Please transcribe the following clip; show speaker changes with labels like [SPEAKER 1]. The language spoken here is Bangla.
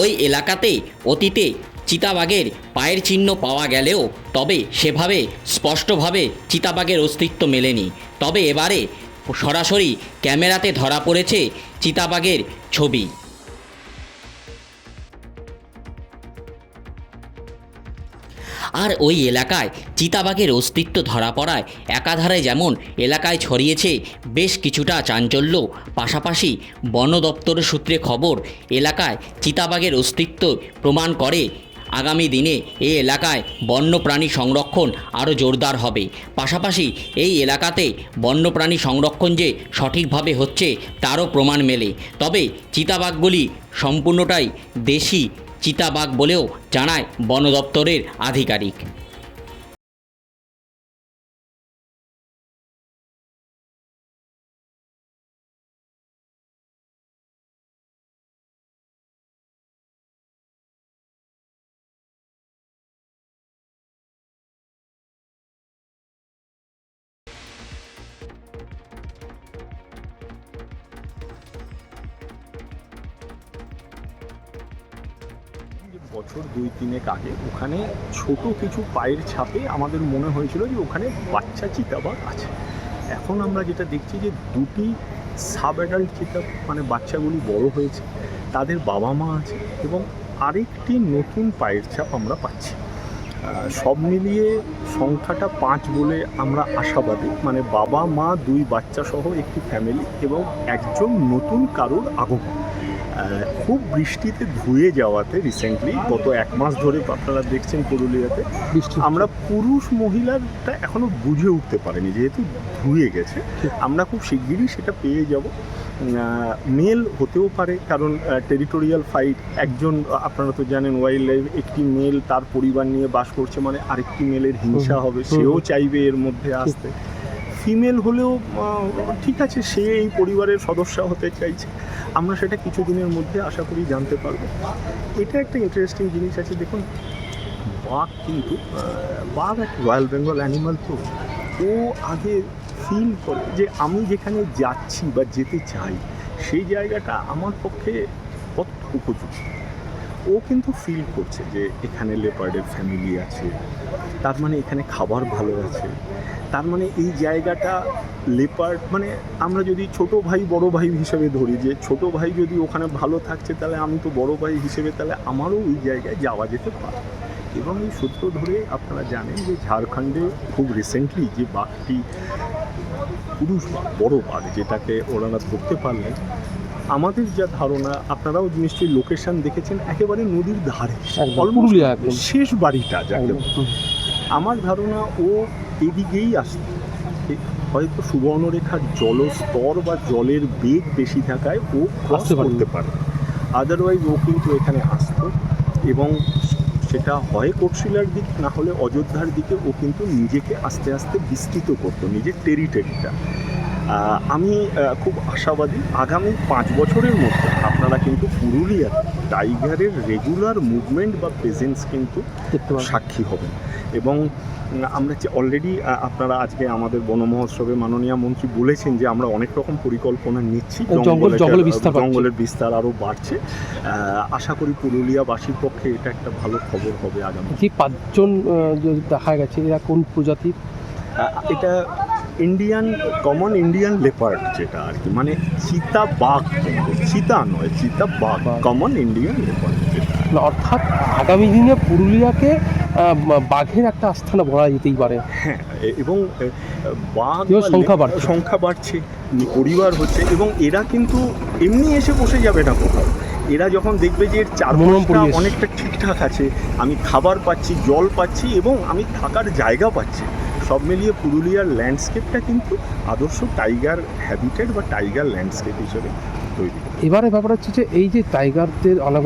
[SPEAKER 1] ওই এলাকাতে অতীতে চিতাবাঘের পায়ের চিহ্ন পাওয়া গেলেও তবে সেভাবে স্পষ্টভাবে চিতাবাঘের অস্তিত্ব মেলেনি। তবে এবারে সরাসরি ক্যামেরাতে ধরা পড়েছে চিতাবাঘের ছবি। আর ওই এলাকায় চিতাবাঘের অস্তিত্ব ধরা পড়ায় একাধারে যেমন এলাকায় ছড়িয়েছে বেশ কিছুটা চাঞ্চল্য, পাশাপাশি বন দপ্তরের সূত্রে খবর এলাকায় চিতাবাঘের অস্তিত্ব প্রমাণ করে আগামী দিনে এই এলাকায় বন্যপ্রাণী সংরক্ষণ আরও জোরদার হবে। পাশাপাশি এই এলাকাতে বন্যপ্রাণী সংরক্ষণ যে সঠিকভাবে হচ্ছে, তারও প্রমাণ মেলে। তবে চিতাবাঘগুলি সম্পূর্ণটাই দেশি চিতাবাঘ বলেও জানায় বন দপ্তরের আধিকারিক।
[SPEAKER 2] বছর দুই তিনেক আগে ওখানে ছোট কিছু পায়ের ছাপে আমাদের মনে হয়েছিল যে ওখানে বাচ্চা চিতাবাঘ আছে। এখন আমরা যেটা দেখছি যে দুটি সাব অ্যাডাল্ট চিতা মানে বাচ্চাগুলি বড় হয়েছে, তাদের বাবা মা আছে এবং আরেকটি নতুন পায়ের ছাপ আমরা পাচ্ছি। সব মিলিয়ে সংখ্যাটা পাঁচ বলে আমরা আশাবাদী মানে বাবা মা দুই বাচ্চা সহ একটি ফ্যামিলি এবং একজন নতুন কারোর আগমন। খুব বৃষ্টিতে ধুয়ে যাওয়াতে রিসেন্টলি গত এক মাস ধরে আপনারা দেখছেন পুরুলিয়াতে
[SPEAKER 3] বৃষ্টি
[SPEAKER 2] আমরা পুরুষ মহিলারটা এখনও বুঝে উঠতে পারেনি যেহেতু ধুয়ে গেছে আমরা খুব শিগগিরই সেটা পেয়ে যাব। মেল হতেও পারে কারণ টেরিটোরিয়াল ফাইট একজন আপনারা তো জানেন ওয়াইল্ড লাইফ একটি মেল তার পরিবার নিয়ে বাস করছে মানে আরেকটি মেলের হিংসা হবে সেও চাইবে এর মধ্যে আসতে। ফিমেল হলেও ঠিক আছে, সে এই পরিবারের সদস্য হতে চাইছে। আমরা সেটা কিছুদিনের মধ্যে আশা করি জানতে পারব। এটা একটা ইন্টারেস্টিং জিনিস আছে। দেখুন, বাঘ কিন্তু বাঘ একটা রয়্যাল বেঙ্গল অ্যানিমাল তো। ও আগে ফিল করে যে আমি যেখানে যাচ্ছি বা যেতে চাই, সেই জায়গাটা আমার পক্ষে কত উপযুক্ত। ও কিন্তু ফিল করছে যে এখানে লেপার্ডের ফ্যামিলি আছে, তার মানে এখানে খাবার ভালো আছে। তার মানে এই জায়গাটা লেপার্ড মানে আমরা যদি ছোট ভাই, বড় ভাই হিসেবে ধরি, যে ছোট ভাই যদি ওখানে ভালো থাকছে, তাহলে আমি তো বড় ভাই হিসেবে, তাহলে আমারও ওই জায়গায় যাওয়া যেতে পারে। এবং এই সূত্র ধরে আপনারা জানেন যে ঝাড়খণ্ডে খুব রিসেন্টলি যে বাঘটি, পুরুষ বাঘ বড় বাঘ যেটাকে ওনারা ধরতে পারলেন আমাদের যা ধারণা আপনারাও নিশ্চয়ই লোকেশন দেখেছেন একেবারে নদীর ধারে।
[SPEAKER 3] পুরুলিয়া
[SPEAKER 2] শেষ বাড়িটা যাকে। আমার ধারণা ও এদিকেই আসতো। এ- হয়তো সুবর্ণরেখার জলস্তর বা জলের বেগ বেশি থাকায় ও ক্রস করতে পারে। আদারওয়াইজ ও কিন্তু এখানে আসতো এবং সেটা হয় কোটশিলার দিক না হলে অযোধ্যার দিকে ও কিন্তু নিজেকে আস্তে আস্তে বিস্তৃত করতো নিজের টেরিটরিটা আমি খুব আশাবাদী। আগামী পাঁচ বছরের মধ্যে আপনারা কিন্তু পুরুলিয়ার টাইগারের রেগুলার মুভমেন্ট বা প্রেজেন্স কিন্তু সাক্ষী হবেন। এবং আমরা যে অলরেডি আপনারা আজকে আমাদের বন মহোৎসবে মাননীয় মন্ত্রী বলেছেন যে আমরা অনেক রকম পরিকল্পনা নিচ্ছি।
[SPEAKER 3] জঙ্গলের বিস্তার
[SPEAKER 2] আরও বাড়ছে। আশা করি পুরুলিয়াবাসীর পক্ষে এটা একটা ভালো খবর হবে আগামী।
[SPEAKER 3] পাঁচজন দেখা গেছে এরা কোন প্রজাতির?
[SPEAKER 2] এটা ইন্ডিয়ান কমন ইন্ডিয়ান লেপার্ড যেটা আর কি মানে চিতা বাঘ চিতা নয় চিতা বাঘ। কমন ইন্ডিয়ান লেপার্ড যেটা
[SPEAKER 3] মানে অর্থাৎ আগামী দিনে পুরুলিয়াকে বাঘের একটা আস্থানা বলা যেতেই পারে
[SPEAKER 2] হ্যাঁ এবং বাঘ
[SPEAKER 3] সংখ্যা বাড়ছে।
[SPEAKER 2] সংখ্যা বাড়ছে পরিবার হচ্ছে এবং এরা কিন্তু এমনি এসে বসে যাবে না কোথাও এরা যখন দেখবে যে এর চারপাশটা অনেকটা ঠিকঠাক আছে আমি খাবার পাচ্ছি জল পাচ্ছি এবং আমি থাকার জায়গা পাচ্ছি সব মিলিয়ে পুরুলিয়ার ল্যান্ডস্কেপটা কিন্তু আদর্শ টাইগার হ্যাবিটেড বা টাইগার ল্যান্ডস্কেপ হিসেবে তৈরি।
[SPEAKER 3] এবারে ব্যাপার হচ্ছে যে এই যে টাইগারদের অনাগত